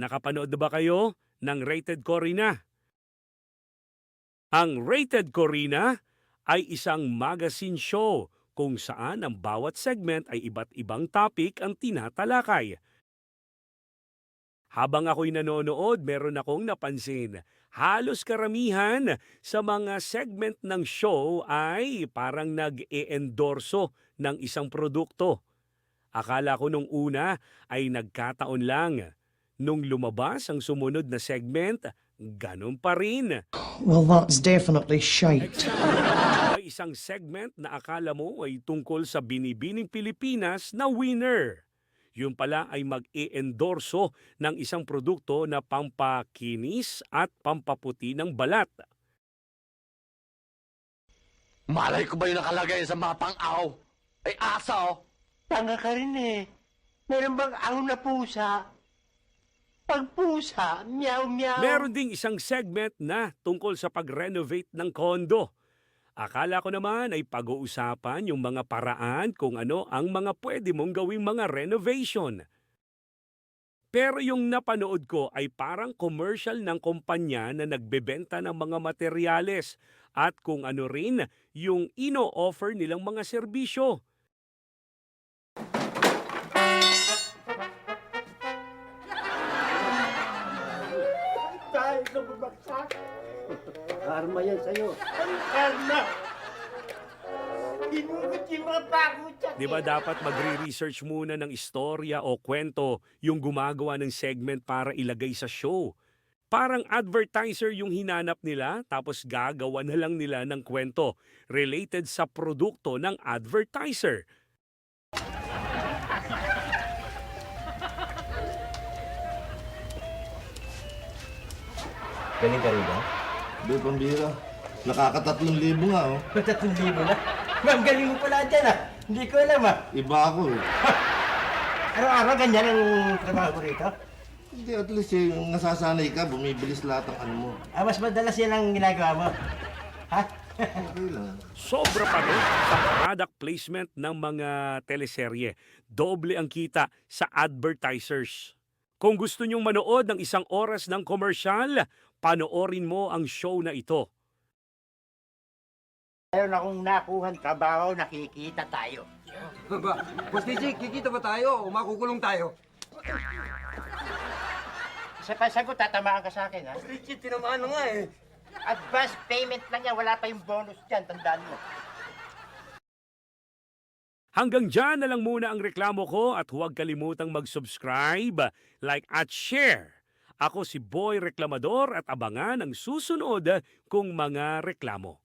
Nakapanood na ba kayo ng Rated Corina? Ang Rated Corina ay isang magazine show kung saan ang bawat segment ay iba't ibang topic ang tinatalakay. Habang ako'y nanonood, meron akong napansin. Halos karamihan sa mga segment ng show ay parang nag-e-endorso ng isang produkto. Akala ko nung una ay nagkataon lang. Nung lumabas ang sumunod na segment, ganun pa rin. Well, that's definitely shite. May isang segment na akala mo ay tungkol sa binibining Pilipinas na winner. Yun pala ay mag-e-endorso ng isang produkto na pampakinis at pampaputi ng balat. Malay ko ba yung nakalagay sa mga pang-aw? Ay asa oh. Tanga ka rin eh. Meron bang ahon na pusa? Pag pusa, meow meow. Meron ding isang segment na tungkol sa pag-renovate ng kondo. Akala ko naman ay pag-uusapan yung mga paraan kung ano ang mga pwede mong gawing mga renovation. Pero yung napanood ko ay parang commercial ng kumpanya na nagbebenta ng mga materyales at kung ano rin yung ino-offer nilang mga serbisyo. Na bumagsak. Karma yan sa'yo. Ang karma. Hinugot yung mga bago dyan. Di ba dapat magre-research muna ng istorya o kwento yung gumagawa ng segment para ilagay sa show? Parang advertiser yung hinanap nila tapos gagawa na lang nila ng kwento related sa produkto ng advertiser. Galing ka rin ba? Be, pambira. Nakakatatlong libo nga, oh. Tatlong libo na. Ma'am, galing mo pala dyan ah. Hindi ko alam ah. Iba ako, eh. Araw-araw ganyan ang trabaho ko rito. Hindi, at least, eh, yung nasasanay ka, bumibilis lahat ng ano mo. Ah, mas madalas yan ang ginagawa mo. Ha? Okay lang. Sobra pa rin sa product placement ng mga teleserye. Doble ang kita sa advertisers. Kung gusto nyong manood ng isang oras ng komersyal, panoorin mo ang show na ito. Meron akong nakuhan trabaho, nakikita tayo. Ba, Boss DJ, kikita ba tayo o makukulong tayo? Isa pa sagot, tatamaan ka sa akin, ha? Richie, tinamaan na nga eh. Advance payment lang yan, wala pa yung bonus dyan, tandaan mo. Hanggang dyan na lang muna ang reklamo ko at huwag kalimutang mag-subscribe, like at share. Ako si Boy Reklamador at abangan ang susunod kong mga reklamo.